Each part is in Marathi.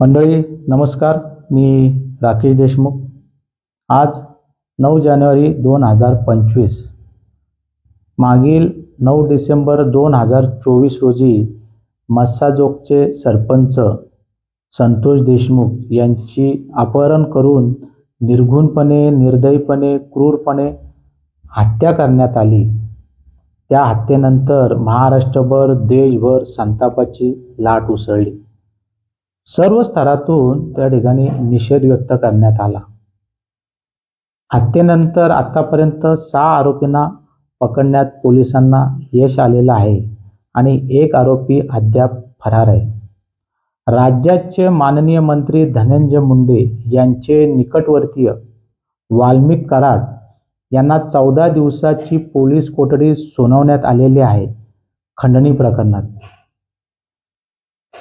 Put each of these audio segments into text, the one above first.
मंडळी नमस्कार. मी राकेश देशमुख. आज नऊ जानेवारी दोन हजार पंचवीस. मागील नऊ डिसेंबर दोन हजार चोवीस रोजी मस्साजोगचे सरपंच संतोष देशमुख यांची अपहरण करून निर्घुणपणे निर्दयीपणे क्रूरपणे हत्या करण्यात आली. त्या हत्येनंतर महाराष्ट्रभर देशभर संतापाची लाट उसळली. सर्व स्तरातून त्या ठिकाणी निषेध व्यक्त करण्यात आला. हत्येनंतर आतापर्यंत सहा आरोपींना पकडण्यात पोलिसांना यश आलेलं आहे आणि एक आरोपी अद्याप फरार आहे. राज्याचे माननीय मंत्री धनंजय मुंडे यांचे निकटवर्तीय वाल्मिक कराड यांना चौदा दिवसाची पोलीस कोठडी सुनावण्यात आलेली आहे खंडणी प्रकरणात.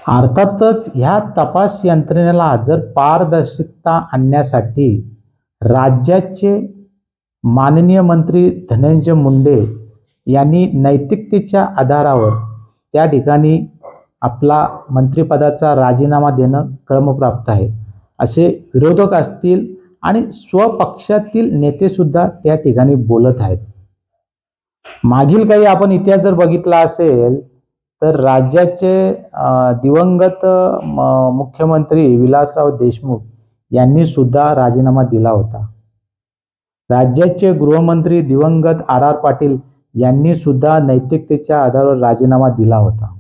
अर्थातच ह्या तपास यंत्रणेला जर पारदर्शकता आणण्यासाठी राज्याचे माननीय मंत्री धनंजय मुंडे यांनी नैतिकतेच्या आधारावर त्या ठिकाणी आपला मंत्रिपदाचा राजीनामा देणं क्रमप्राप्त आहे. असे विरोधक असतील आणि स्वपक्षातील नेतेसुद्धा त्या ठिकाणी बोलत आहेत. मागील काही आपण इतिहास जर बघितला असेल तर राज्याचे दिवंगत म- मुख्यमंत्री विलासराव देशमुख यांनी सुद्धा राजीनामा दिला होता. राज्याचे गृहमंत्री दिवंगत आर आर पाटील यांनी सुद्धा नैतिकतेच्या आधारावर राजीनामा दिला होता.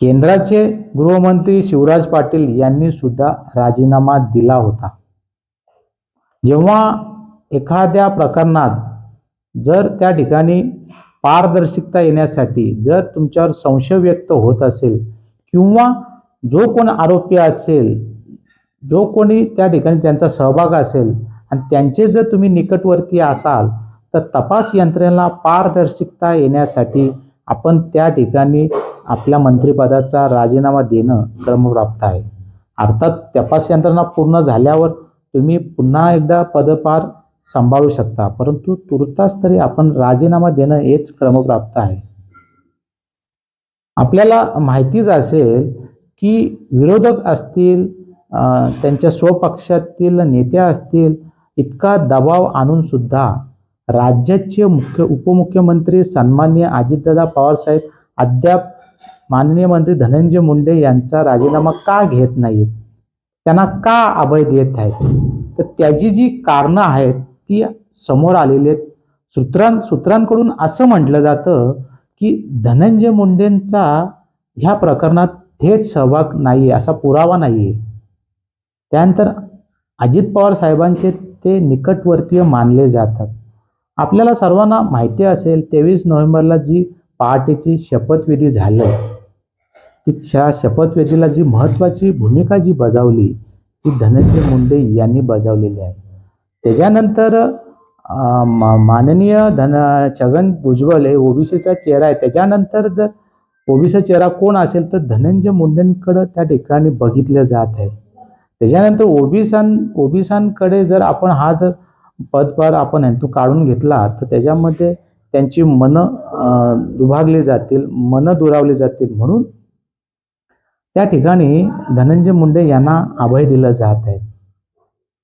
केंद्राचे गृहमंत्री शिवराज पाटील यांनी सुद्धा राजीनामा दिला होता. जेव्हा एखाद्या प्रकरणात जर त्या ठिकाणी पारदर्शकता येण्यासाठी जर तुमच्यावर संशय व्यक्त होत असेल किंवा जो कोण आरोपी असेल जो कोणी त्या ठिकाणी त्यांचा सहभाग असेल आणि त्यांचे जर तुम्ही निकटवर्ती असाल तर तपास यंत्रणेला पारदर्शकता येण्यासाठी आपण त्या ठिकाणी आपल्या मंत्रिपदाचा राजीनामा देणं क्रमप्राप्त आहे. अर्थात तपास यंत्रणा पूर्ण झाल्यावर तुम्ही पुन्हा एकदा पदभार सांभाळू शकता. परंतु तुर्तास तरी आपण राजीनामा देणं हेच क्रमप्राप्त आहे. आपल्याला माहितीच असेल की विरोधक असतील अं, त्यांच्या स्वपक्षातील नेत्या असतील इतका दबाव आणून सुद्धा राज्याचे मुख्य उपमुख्यमंत्री सन्मान्य अजितदादा पवारसाहेब अद्याप माननीय मंत्री धनंजय मुंडे यांचा राजीनामा का घेत नाहीत? त्यांना का अभय देत आहेत? तर त्याची जी कारणं आहेत ती समोर आलेली आहेत सूत्रां सूत्रांकडून असं म्हटलं जातं की धनंजय मुंडेंचा ह्या प्रकरणात थेट सहभाग नाही असा पुरावा नाही आहे. त्यानंतर अजित पवार साहेबांचे ते निकटवर्तीय मानले जातात. आपल्याला सर्वांना माहिती असेल तेवीस नोव्हेंबरला जी पहाटेची शपथविधी झालं तिच्या शपथविधीला जी महत्त्वाची भूमिका जी बजावली ती धनंजय मुंडे यांनी बजावलेली आहे. त्याच्यानंतर माननीय धन छगन भुजबळ हे ओबीसीचा चेहरा आहे. त्याच्यानंतर जर ओबीसीचा चेहरा कोण असेल तर धनंजय मुंडेंकडं त्या ठिकाणी बघितलं जात आहे. त्याच्यानंतर ओबीसां ओबीसांकडे जर आपण हा जर पदभार आपण हेतू काढून घेतला तर त्याच्यामध्ये त्यांची मनं दुभागली जातील मनं दुरावली जातील म्हणून त्या ठिकाणी धनंजय मुंडे यांना अभय दिलं जात आहे.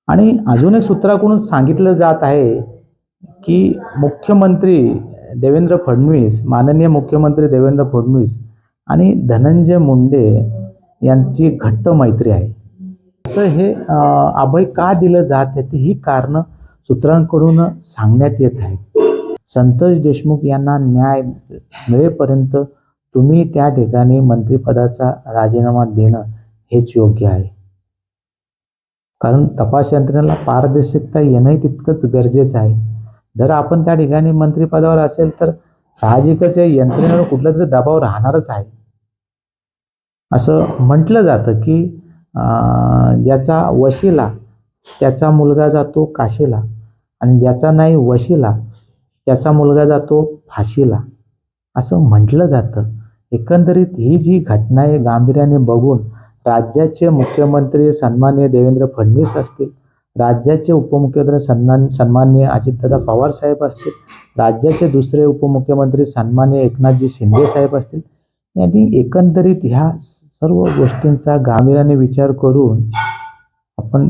आणि अजून एक सूत्राकडून सांगितलं जात आहे की मुख्यमंत्री देवेंद्र फडणवीस माननीय मुख्यमंत्री देवेंद्र फडणवीस आणि धनंजय मुंडे यांची घट्ट मैत्री आहे. असं हे अभय का दिलं जात आहे? ते ही कारणं सूत्रांकडून सांगण्यात येत आहे संतोष देशमुख यांना न्याय मिळेपर्यंत तुम्ही त्या ठिकाणी मंत्रिपदाचा राजीनामा देणं हेच योग्य आहे. कारण तपास यंत्रणेला पारदर्शकता येणंही तितकंच गरजेचं आहे. जर आपण त्या ठिकाणी मंत्रिपदावर असेल तर साहजिकच या यंत्रणेवर कुठला तरी दबाव राहणारच आहे. असं म्हटलं जातं की ज्याचा वशिला त्याचा मुलगा जातो काशीला आणि ज्याचा नाही वशिला त्याचा मुलगा जातो फाशीला. असं म्हटलं जातं. एकंदरीत ही जी घटना आहे गांभीर्याने बघून राज्याचे मुख्यमंत्री सन्माननीय देवेंद्र फडणवीस असतील राज्याचे उपमुख्यमंत्री सन्मान सन्माननीय अजितदादा पवार साहेब असतील राज्याचे दुसरे उपमुख्यमंत्री सन्माननीय एकनाथजी शिंदे साहेब असतील यांनी एकंदरीत ह्या सर्व गोष्टींचा गांभीर्याने विचार करून आपण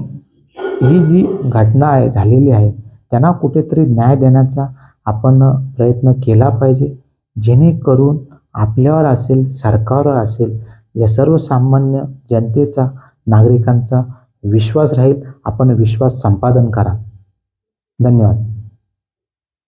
ही जी घटना आहे झालेली आहे त्यांना कुठेतरी न्याय देण्याचा आपण प्रयत्न केला पाहिजे जेणेकरून आपल्यावर असेल सरकारवर असेल या सर्वसामान्य जनतेचा नागरिकांचा विश्वास राहील. आपण विश्वास संपादन करा. धन्यवाद.